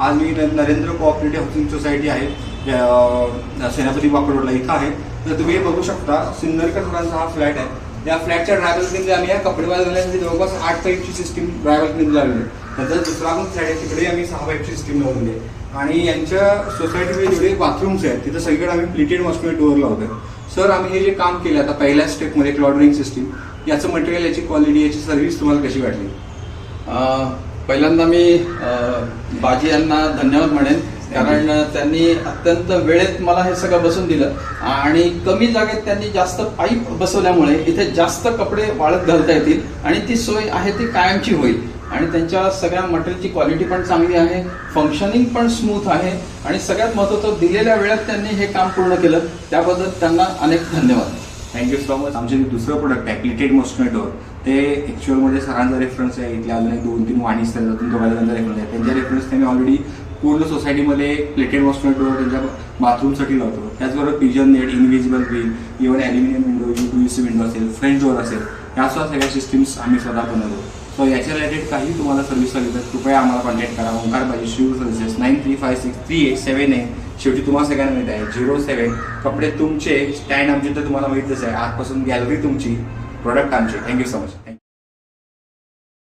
आज मी Narendra cooperative housing society आहे सेनापती वापर रोडला इथं आहे. तर तुम्ही हे बघू शकता सिंदरकर सरांचा हा फ्लॅट आहे. या फ्लॅटच्या ड्रायव्हरमध्ये आम्ही या कपडे वाळत घालण्यासाठी जवळपास आठ पाईपची सिस्टीम ड्रायव्हरमध्ये लावली आहे. त्याचा दुसरा पण फ्लॅट आहे तिकडे आम्ही सहा पाईपची सिस्टीम लावली आहे. आणि यांच्या सोसायटीमध्ये जेवढे बाथरूम्स आहेत तिथं सगळीकडे आम्ही प्लिटेड मॉस्किटो डोअर लावतोय. सर आम्ही हे जे काम केलं आता पहिल्या स्टेपमध्ये क्लॉडरिंग सिस्टीम याचं मटेरियल याची क्वालिटी याची सर्व्हिस तुम्हाला कशी वाटली? पहिल्यांदा मी बाजी यांना धन्यवाद म्हणेन. कारण त्यांनी अत्यंत वेळेत मला हे सगळं बसून दिलं. आणि कमी जागेत त्यांनी जास्त पाईप बसवल्यामुळे इथे जास्त कपडे वाळत घालता येतील आणि ती सोय आहे ती कायमची होईल. आणि त्यांच्या सगळ्या मटेरियलची क्वालिटी पण चांगली आहे फंक्शनिंग पण स्मूथ आहे आणि सगळ्यात महत्त्वाचं दिलेल्या वेळात त्यांनी हे काम पूर्ण केलं. त्याबद्दल त्यांना अनेक धन्यवाद. थँक्यू सो मच आमचे जे दुसरं प्रोडक्ट आहे प्लिटेड मॉस्किटोर ते ॲक्च्युअलमध्ये सरांचा रेफरन्स आहे. इथल्या अजून एक दोन तीन वाणी त्यातून दोघांचा रेफरन्स आहे. त्यांच्या रेफरन्स त्यांनी ऑलरेडी पूर्ण सोसायटीमध्ये प्लेटेड मॉस्किटोर त्यांच्या बाथरूमसाठी लावतो. त्याचबरोबर pigeon net invisible green even aluminium window U U C window असेल फ्रेंच डोअर असेल या सुद्धा सगळ्या सिस्टीम्स आम्ही स्वतः बनवतो. सो याच्या रिलेटेड काही तुम्हाला सर्व्हिस हवी तर कृपया आम्हाला कॉन्टॅक्ट करा. ओंकार पाहिजे Shiv services nine three five six three eight seven eight शेवटी तुम्हाला सगळ्यांना मिळत आहे झिरो सेवन कपडे तुमचे स्टँड आमचे तर तुम्हाला माहितच आहे. आजपासून गॅलरी तुमची प्रोडक्ट आमचे. Thank you so much thank you